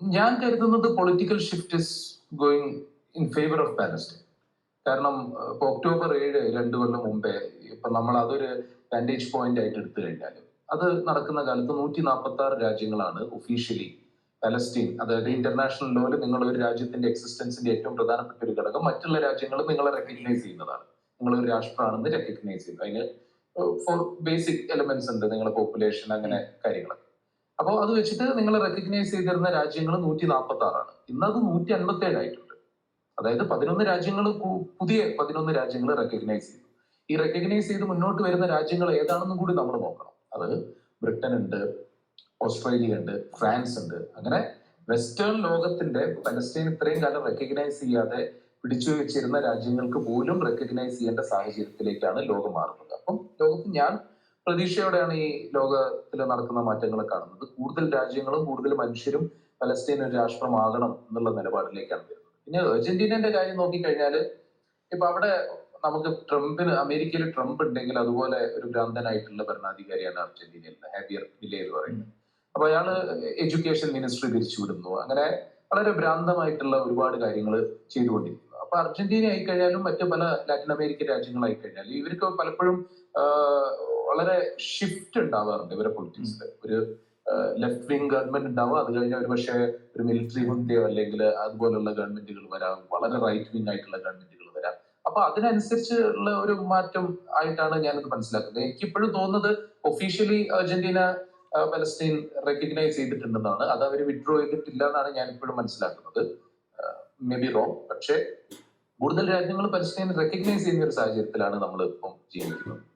ഞാൻ കരുതുന്നത് political shift is going in favour of Palestine കാരണം ആഹ് ഇപ്പൊ ഒക്ടോബർ ഏഴ് രണ്ടു കൊല്ലം മുമ്പേ ഇപ്പൊ നമ്മൾ അതൊരു വാന്റേജ് പോയിന്റ് ആയിട്ട് എടുത്തു കഴിഞ്ഞാൽ അത് നടക്കുന്ന കാലത്ത് നൂറ്റി നാൽപ്പത്തി ആറ് രാജ്യങ്ങളാണ് ഒഫീഷ്യലി പലസ്തീൻ അതായത് ഇന്റർനാഷണൽ ലോയിൽ നിങ്ങൾ ഒരു രാജ്യത്തിന്റെ എക്സിസ്റ്റൻസിന്റെ ഏറ്റവും പ്രധാനപ്പെട്ട ഒരു ഘടകം. മറ്റുള്ള രാജ്യങ്ങൾ നിങ്ങളെ റെക്കഗ്നൈസ് ചെയ്യുന്നതാണ്. നിങ്ങൾ ഒരു രാഷ്ട്രമാണെന്ന് റെക്കഗ്നൈസ് ചെയ്യുന്നു. അതിന് ഫോർ ബേസിക് എലമെന്റ്സ് ഉണ്ട്. നിങ്ങളുടെ പോപ്പുലേഷൻ അങ്ങനെ കാര്യങ്ങളൊക്കെ. അപ്പോൾ അത് വെച്ചിട്ട് നിങ്ങൾ റെക്കഗ്നൈസ് ചെയ്തിരുന്ന രാജ്യങ്ങൾ നൂറ്റി നാൽപ്പത്തി ആറാണ് ഇന്ന് അത് നൂറ്റി അൻപത്തി ഏഴായിട്ടുണ്ട് അതായത് പതിനൊന്ന് രാജ്യങ്ങൾ പുതിയ പതിനൊന്ന് രാജ്യങ്ങൾ റെക്കഗ്നൈസ് ചെയ്തു. ഈ റെക്കഗ്നൈസ് ചെയ്ത് മുന്നോട്ട് വരുന്ന രാജ്യങ്ങൾ ഏതാണെന്നും കൂടി നമ്മൾ നോക്കണം. അത് ബ്രിട്ടൻ ഉണ്ട് ഓസ്ട്രേലിയ ഉണ്ട് ഫ്രാൻസ് ഉണ്ട് അങ്ങനെ വെസ്റ്റേൺ ലോകത്തിന്റെ പലസ്തീൻ ഇത്രയും കാലം റെക്കഗ്നൈസ് ചെയ്യാതെ പിടിച്ചു വെച്ചിരുന്ന രാജ്യങ്ങൾക്ക് പോലും റെക്കഗ്നൈസ് ചെയ്യേണ്ട സാഹചര്യത്തിലേക്കാണ് ലോകം മാറുന്നത്. അപ്പം ലോകത്ത് ഞാൻ പ്രതീക്ഷയോടെയാണ് ഈ ലോകത്തിൽ നടക്കുന്ന മാറ്റങ്ങൾ കാണുന്നത്. കൂടുതൽ രാജ്യങ്ങളും കൂടുതൽ മനുഷ്യരും പലസ്തീൻ ഒരു രാഷ്ട്രമാകണം എന്നുള്ള നിലപാടിലേക്കാണ് വരുന്നത്. പിന്നെ അർജന്റീനന്റെ കാര്യം നോക്കിക്കഴിഞ്ഞാൽ ഇപ്പൊ അവിടെ നമുക്ക് ട്രംപിന് അമേരിക്കയിൽ ട്രംപ് ഉണ്ടെങ്കിൽ അതുപോലെ ഒരു ഭ്രാന്തനായിട്ടുള്ള ഭരണാധികാരിയാണ് അർജന്റീനയിൽ ഹാബിയർ മിലെ എന്ന് പറയുന്നത്. അപ്പൊ അയാൾ എഡ്യൂക്കേഷൻ മിനിസ്ട്രി തിരിച്ചുവിടുന്നു അങ്ങനെ വളരെ ഭ്രാന്തമായിട്ടുള്ള ഒരുപാട് കാര്യങ്ങൾ ചെയ്തുകൊണ്ടിരിക്കുന്നു. അപ്പൊ അർജന്റീന ആയിക്കഴിഞ്ഞാലും മറ്റു പല ലാറ്റിൻ അമേരിക്കൻ രാജ്യങ്ങളായി കഴിഞ്ഞാൽ ഇവർക്ക് പലപ്പോഴും വളരെ ഷിഫ്റ്റ് ഉണ്ടാവാറുണ്ട് ഇവരെ പൊളിറ്റിക്സിൽ ഒരു ലെഫ്റ്റ് വിങ് ഗവൺമെന്റ് ഉണ്ടാവും അത് കഴിഞ്ഞാൽ ഒരു പക്ഷേ ഒരു മിലിറ്ററി ഹുണ്ടയോ അല്ലെങ്കിൽ അതുപോലുള്ള ഗവൺമെന്റുകൾ വരാം വളരെ റൈറ്റ് വിങ് ആയിട്ടുള്ള ഗവൺമെന്റുകൾ വരാം. അപ്പൊ അതിനനുസരിച്ച് ഉള്ള ഒരു മാറ്റം ആയിട്ടാണ് ഞാനത് മനസ്സിലാക്കുന്നത്. എനിക്ക് ഇപ്പോഴും തോന്നുന്നത് ഒഫീഷ്യലി അർജന്റീന പലസ്തീൻ റെക്കഗ്നൈസ് ചെയ്തിട്ടുണ്ടെന്നാണ്. അത് അവർ വിഡ്രോ ചെയ്തിട്ടില്ല എന്നാണ് ഞാൻ ഇപ്പോഴും മനസ്സിലാക്കുന്നത് മേ ബി റോങ് പക്ഷേ കൂടുതൽ രാജ്യങ്ങൾ പലസ്തീനെ റെക്കഗ്നൈസ് ചെയ്യുന്ന ഒരു സാഹചര്യത്തിലാണ് നമ്മൾ ഇപ്പം ജീവിക്കുന്നത്.